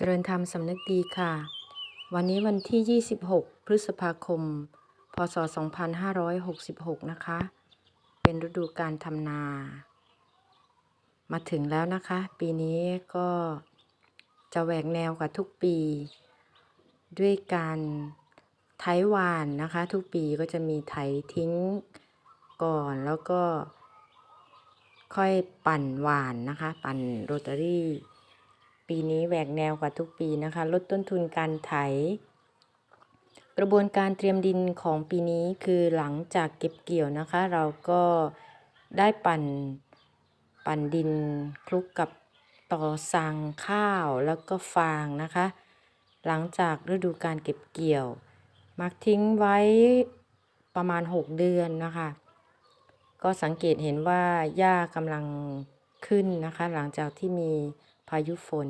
เจริญธรรมสำนึกดีค่ะ วันนี้วันที่ 26 พฤษภาคม พศ 2566 นะคะ เป็นฤดูการทำนา มาถึงแล้วนะคะ ปีนี้ก็จะแหวกแนวกว่าทุกปี ด้วยการไถหวานนะคะ ทุกปีก็จะมีไถทิ้งก่อนแล้วก็ค่อยปั่นหวานนะคะ ปั่นโรตารี่ ปีนี้แหวกแนวกว่าทุกปีนะคะ ลดต้นทุนการไถ กระบวนการเตรียมดินของปีนี้คือหลังจากเก็บเกี่ยวนะคะ เราก็ได้ปั่นปั่นดินคลุกกับต่อสังข้าวแล้วก็ฟางนะคะ หลังจากฤดูการเก็บเกี่ยว มักทิ้งไว้ประมาณ 6 เดือนนะคะ ก็สังเกตเห็นว่าหญ้ากำลัง ขึ้นนะคะ หลังจากที่มีพายุฝน